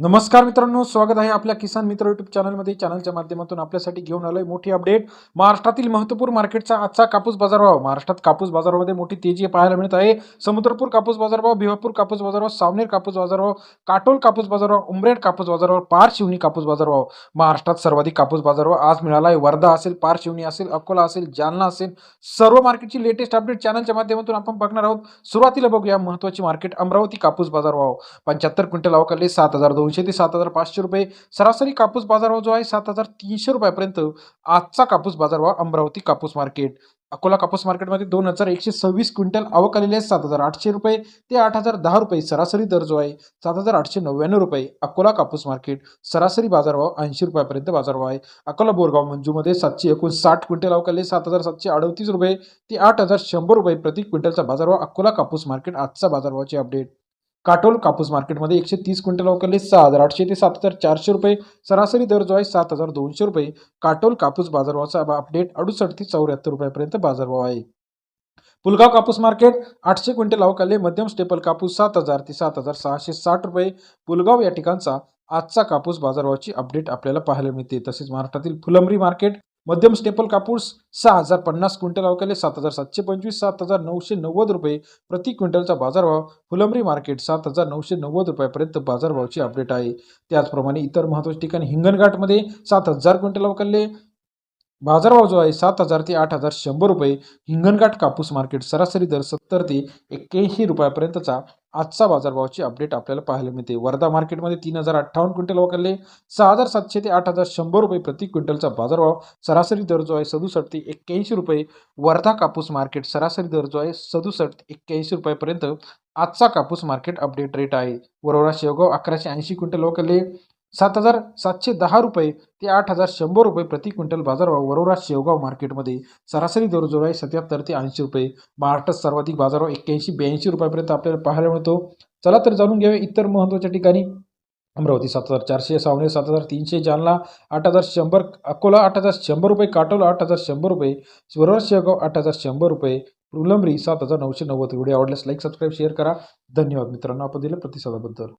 नमस्कार मित्रांनो स्वागत आहे आपल्या किसान मित्र युट्यूब चॅनलमध्ये चॅनलच्या माध्यमातून आपल्यासाठी घेऊन आलोय मोठी अपडेट महाराष्ट्रातील महत्त्वपूर्ण मार्केटचा आजचा कापूस बाजारभाव. महाराष्ट्रात कापूस बाजारामध्ये मोठी तेजी पाहायला मिळत आहे. समुद्रपूर कापूस बाजारभाव भिवापूर कापूस बाजारभाव सावनेर कापूस बाजारभाव काटोल कापूस बाजारभाव उमरेड कापूस बाजारभाव पार शिवणी कापूस बाजारभाव. महाराष्ट्रात सर्वाधिक कापूस बाजारभाव आज मिळाला आहे वर्धा असेल पार शिवणी असेल अकोला असेल जालना असेल. सर्व मार्केटची लेटेस्ट अपडेट चॅनलच्या माध्यमातून आपण बघणार आहोत. सुरुवातीला बघूया महत्वाची मार्केट अमरावती कापूस बाजारभाव. पंच्याहत्तर क्विंटल अवकाले सात हजार दोनशे ते सात हजार पाचशे रुपये. सरासरी कापूस बाजारभाव जो आहे सात हजार तीनशे रुपयापर्यंत आजचा कापूस बाजारभाव अमरावती कापूस मार्केट. अकोला कापूस मार्केटमध्ये दोन हजार एकशे सव्वीस क्विंटल आवक आलेली आहे सात हजार आठशे रुपये ते आठ हजार दहा रुपये सरासरी दर जो आहे सात हजार आठशे नव्याण्णव रुपये अकोला कापूस मार्केट. सरासरी बाजारभाव ऐंशी रुपयापर्यंत बाजारभाव आहे. अकोला बोरगाव मंजूमध्ये सातशे एकोणसाठ क्विंटल आवक आले सात हजार सातशे अडतीस रुपये ते आठ हजार शंभर रुपये प्रति क्विंटलचा बाजारभाव अकोला कापूस मार्केट आजचा बाजारभावाची अपडेट. काटोल कापूस मार्केटमध्ये एकशे तीस क्विंटल अवकरले सहा हजार आठशे ते सात हजार चारशे रुपये. सरासरी दर जो आहे सात हजार दोनशे रुपये. काटोल कापूस बाजारभावाचा अपडेट अडुसष्ट ते चौऱ्याहत्तर रुपयापर्यंत बाजारभाव आहे. पुलगाव कापूस मार्केट आठशे क्विंटल अवकाले मध्यम स्टेपल कापूस सात हजार ते सात हजार सहाशे साठ रुपये. पुलगाव या ठिकाणचा आजचा कापूस बाजारभावाची अपडेट आपल्याला पाहायला मिळते. तसेच महाराष्ट्रातील फुलंब्री मार्केट मध्यम स्टेपल कापूस सहा हजार पन्नास क्विंटल अवकाले सात हजार सातशे पंचवीस सात हजार नऊशे नव्वद रुपये प्रति क्विंटलचा बाजारभाव. फुलंबरी मार्केट सात हजार नऊशे नव्वद रुपयापर्यंत बाजारभावाची अपडेट आहे. त्याचप्रमाणे इतर महत्त्वाच्या ठिकाणी हिंगणघाटमध्ये सात हजार क्विंटल अवकाले बाजारभाव जो आहे सात हजार ते आठ हजार शंभर रुपये. हिंगणघाट कापूस मार्केट सरासरी दर सत्तर ते एक्क्याऐंशी रुपयापर्यंतचा आजचा बाजारभावाची अपडेट आपल्याला पाहायला मिळते. वर्धा मार्केटमध्ये तीन हजार अठ्ठावन्न क्विंटल वगैरे सहा हजार सातशे ते आठ हजार शंभर रुपये प्रति क्विंटलचा बाजारभाव सरासरी दर जो आहे सदुसष्ट ते एक्क्याऐंशी रुपये. वर्धा कापूस मार्केट सरासरी दर जो आहे सदुसष्ट एक्क्याऐंशी रुपयापर्यंत आजचा कापूस मार्केट अपडेट रेट आहे. वरोरा शेवगाव अकराशे ऐंशी क्विंटल वगैरे सात हजार सातशे दहा रुपये ते आठ हजार शंभर रुपये प्रति क्विंटल बाजारभाव वरोरा शेवगाव मार्केटमध्ये. सरासरी दर जो आहे सत्याहत्तर ते ऐंशी रुपये. महाराष्ट्रात सर्वाधिक बाजारभाव एक्क्याऐंशी ब्याऐंशी रुपयापर्यंत आपल्याला पाहायला मिळतो. चला तर जाणून घेऊया इतर महत्त्वाच्या ठिकाणी. अमरावती सात हजार चारशे सावणे सात हजार तीनशे जालना आठ हजार शंभर अकोला आठ हजार शंभर रुपये काटोला आठ हजार शंभर रुपये वरोरा शेवगाव आठ हजार शंभर रुपये फुलंब्री सात हजार नऊशे नव्वद. व्हिडिओ आवडल्यास लाईक सबस्क्राईब शेअर करा. धन्यवाद मित्रांनो आपण दिल्या प्रतिसादाबद्दल.